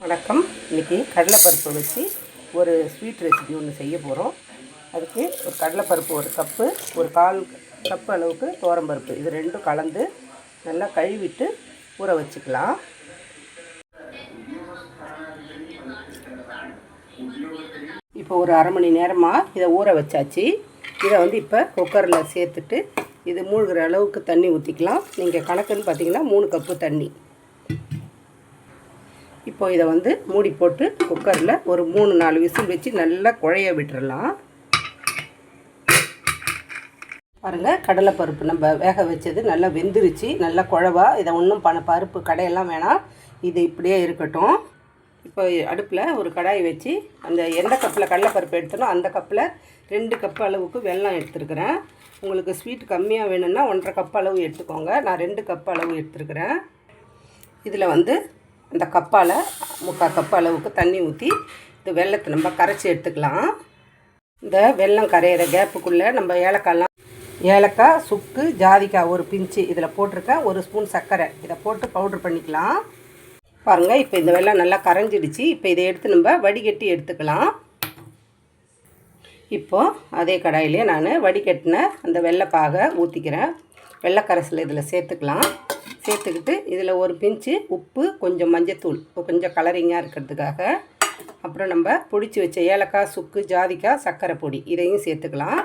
வணக்கம். இன்றைக்கி கடலைப்பருப்பு வச்சு ஒரு ஸ்வீட் ரெசிபி ஒன்று செய்ய போகிறோம் அதுக்கு ஒரு கடலைப்பருப்பு ஒரு கப்பு ஒரு கால் கப்பு அளவுக்கு தோரம்பருப்பு இது ரெண்டும் கலந்து நல்லா கழுவிட்டு ஊற வச்சுக்கலாம். இப்போ ஒரு அரை மணி நேரமாக இதை ஊற வச்சாச்சு. இதை வந்து இப்போ குக்கரில் சேர்த்துட்டு இது மூழ்கிற அளவுக்கு தண்ணி ஊற்றிக்கலாம் நீங்கள் கணக்குன்னு பார்த்தீங்கன்னா மூணு கப்பு தண்ணி. இப்போ இதை வந்து மூடி போட்டு குக்கரில் ஒரு மூணு நாலு விசில் வச்சு நல்லா குழைய விட்டுறலாம். பாருங்கள் கடலைப்பருப்பு நம்ம வேக வச்சது நல்லா வெந்துருச்சு. நல்லா குழவா. இதை ஒன்றும் பண்ண பருப்பு கடையெல்லாம் வேணாம். இது இப்படியே இருக்கட்டும். இப்போ அடுப்பில் ஒரு கடாய் வச்சு அந்த எந்த கப்பில் கடலைப்பருப்பு எடுத்தனோ அந்த கப்பில் ரெண்டு கப் அளவுக்கு வெல்லம் எடுத்துருக்குறேன். உங்களுக்கு ஸ்வீட் கம்மியாக வேணும்னா ஒன்றரை கப் அளவு எடுத்துக்கோங்க. நான் ரெண்டு கப் அளவு எடுத்துருக்குறேன். இதில் வந்து அந்த கப்பால் முக்கால் கப் அளவுக்கு தண்ணி ஊற்றி இந்த வெள்ளத்தை நம்ம கரைச்சி எடுத்துக்கலாம். இந்த வெல்லம் கரையிற கேப்புக்குள்ளே நம்ம ஏலக்காய்லாம் ஏலக்காய் சுக்கு ஜாதிக்காய் ஒரு பிஞ்சு இதில் போட்டிருக்கேன் ஒரு ஸ்பூன் சர்க்கரை. இதை போட்டு பவுட்ரு பண்ணிக்கலாம். பாருங்கள் இப்போ இந்த வெள்ளம் நல்லா கரைஞ்சிடுச்சு. இப்போ இதை எடுத்து நம்ம வடிகட்டி எடுத்துக்கலாம். இப்போது அதே கடாயிலே நான் வடிகட்டின அந்த வெள்ளைப்பாகை ஊற்றிக்கிறேன் வெள்ளைக்கரசில் இதில் சேர்த்துக்கலாம். சேர்த்துக்கிட்டு இதில் ஒரு பிஞ்சு உப்பு கொஞ்சம் மஞ்சத்தூள். கொஞ்சம் கலரிங்காக இருக்கிறதுக்காக அப்புறம் நம்ம பிடிச்சி வச்ச ஏலக்காய் சுக்கு ஜாதிக்காய் சர்க்கரை பொடி இதையும் சேர்த்துக்கலாம்.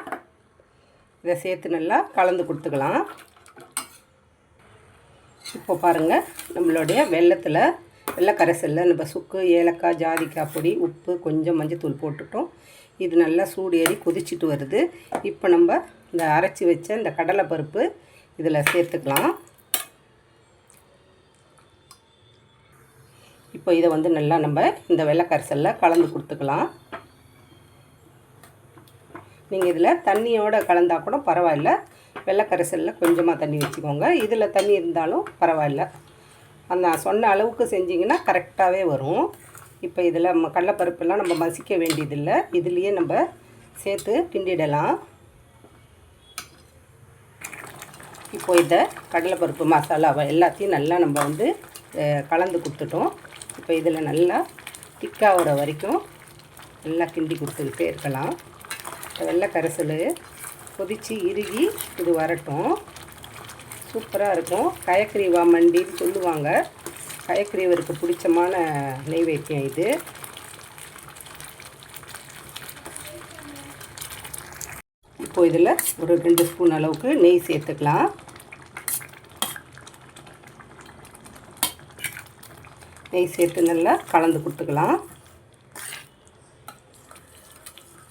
இதை சேர்த்து நல்லா கலந்து கொடுத்துக்கலாம். இப்போ பாருங்கள் நம்மளுடைய வெள்ளத்தில் வெள்ளை கரைசலில் நம்ம சுக்கு ஏலக்காய் ஜாதிக்காய் பொடி உப்பு கொஞ்சம் மஞ்சத்தூள் போட்டுட்டோம். இது நல்லா சூடு ஏறி கொதிச்சிட்டு வருது. இப்போ நம்ம இந்த அரைச்சி வச்ச இந்த கடலை பருப்பு இதில் சேர்த்துக்கலாம். இப்போ இதை வந்து நல்லா நம்ம இந்த வெள்ளைக்கரைசலில் கலந்து கொடுத்துக்கலாம். நீங்கள் இதில் தண்ணியோடு கலந்தால் கூட பரவாயில்ல. வெள்ளைக்கரைசலில் கொஞ்சமாக தண்ணி வச்சுக்கோங்க. இதில் தண்ணி இருந்தாலும் பரவாயில்ல. அந்த சொன்ன அளவுக்கு செஞ்சிங்கன்னா கரெக்டாகவே வரும். இப்போ இதில் நம்ம கடலைப்பருப்பெல்லாம் நம்ம மசிக்க வேண்டியதில்லை. இதுலேயே நம்ம சேர்த்து கிண்டிடலாம். இப்போ இதை கடலைப்பருப்பு மசாலாவை எல்லாத்தையும் நல்லா நம்ம வந்து கலந்து கொடுத்துட்டோம். இப்போ இதில் நல்லா திக்காகிற வரைக்கும் நல்லா கிண்டி கொடுத்துக்கிட்டே இருக்கலாம். வெள்ளை கரைசல் கொதித்து இறுகி இது வரட்டும். சூப்பராக இருக்கும். கயக்ரீவா மண்டின்னு சொல்லுவாங்க. கயக்ரீவருக்கு பிடிச்சமான நெய்வேத்தியம் இது. இப்போ இதில் ஒரு ரெண்டு ஸ்பூன் அளவுக்கு நெய் சேர்த்துக்கலாம். நெய் சேர்த்து நல்லா கலந்து கொடுத்துக்கலாம்.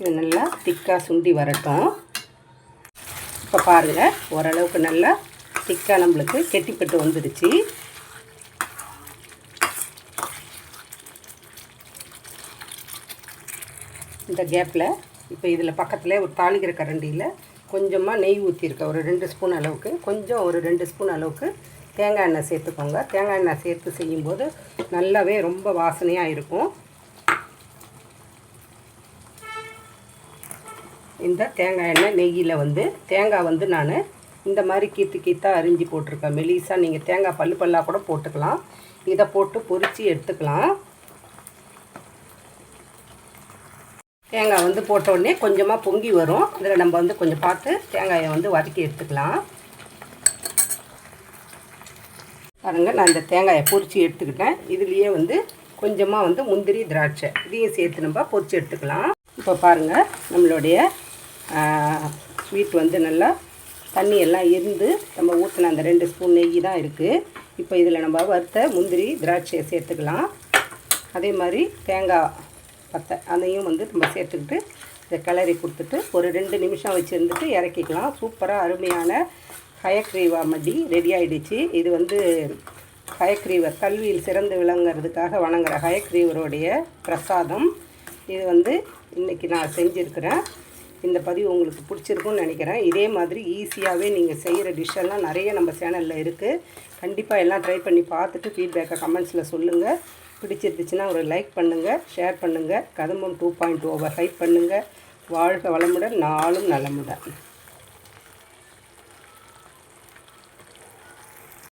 இது நல்லா திக்காக சுண்டி வரட்டும். இப்போ பாருங்கள் ஓரளவுக்கு நல்லா திக்காக நம்மளுக்கு கெட்டிப்பட்டு வந்துடுச்சு. இந்த கேப்பில் இப்போ இதில் பக்கத்தில் ஒரு தாளிக்கிற கரண்டியில் கொஞ்சமாக நெய் ஊற்றிருக்கேன் ஒரு ரெண்டு ஸ்பூன் அளவுக்கு கொஞ்சம் ஒரு ரெண்டு ஸ்பூன் அளவுக்கு தேங்காய் எண்ணெய் சேர்த்துக்கோங்க. தேங்காய் எண்ணெய் சேர்த்து செய்யும்போது நல்லாவே ரொம்ப வாசனையாக இருக்கும். இந்த தேங்காய் எண்ணெய் நெய்யில் வந்து தேங்காய் வந்து நான் இந்த மாதிரி கீத்து கீத்தாக அரிஞ்சு போட்டிருக்கேன். மெலிசாக நீங்கள் தேங்காய் பல்லு பல்லாக கூட போட்டுக்கலாம். இதை போட்டு பொரித்து எடுத்துக்கலாம். தேங்காய் வந்து போட்ட உடனே கொஞ்சமாக பொங்கி வரும். இதில் நம்ம வந்து கொஞ்சம் பார்த்து தேங்காயை வந்து வதக்கி எடுத்துக்கலாம். பாருங்கள் நான் இந்த தேங்காயை பொறிச்சு எடுத்துக்கிட்டேன். இதுலேயே வந்து கொஞ்சமாக வந்து முந்திரி திராட்சை. இதையும் சேர்த்து நம்ம பொரித்து எடுத்துக்கலாம். இப்போ பாருங்கள் நம்மளுடைய ஸ்வீட் வந்து நல்லா தண்ணியெல்லாம் இருந்து நம்ம ஊற்றின அந்த ரெண்டு ஸ்பூன் நெய் தான் இருக்குது இப்போ இதில் நம்ம வறுத்த முந்திரி திராட்சையை சேர்த்துக்கலாம். அதே மாதிரி தேங்காய் பத்தை அதையும் வந்து நம்ம சேர்த்துக்கிட்டு இதை கிளறி கொடுத்துட்டு ஒரு ரெண்டு நிமிஷம் வச்சுருந்துட்டு இறக்கிக்கலாம். சூப்பராக அருமையான ஹயக்ரீவா மடி ரெடி ஆகிடுச்சு இது வந்து ஹயக்ரீவர் கல்வியில் சிறந்து விளங்குறதுக்காக வணங்குற ஹயக்ரீவருடைய பிரசாதம். இது வந்து இன்றைக்கி நான் செஞ்சுருக்கிறேன். இந்த பதிவு உங்களுக்கு பிடிச்சிருக்குன்னு நினைக்கிறேன். இதே மாதிரி ஈஸியாகவே நீங்கள் செய்கிற டிஷ்ஷெல்லாம் நிறைய நம்ம சேனலில் இருக்குது கண்டிப்பாக எல்லாம் ட்ரை பண்ணி பார்த்துட்டு ஃபீட்பேக்கை கமெண்ட்ஸில் சொல்லுங்கள் பிடிச்சிருந்துச்சுன்னா ஒரு லைக் பண்ணுங்கள் ஷேர் பண்ணுங்கள் கதம்பம் டூ பாயிண்ட் ஓவர் ஹைப் பண்ணுங்கள் வாழ்க வளமுடன் நாளும் நலமுடன்.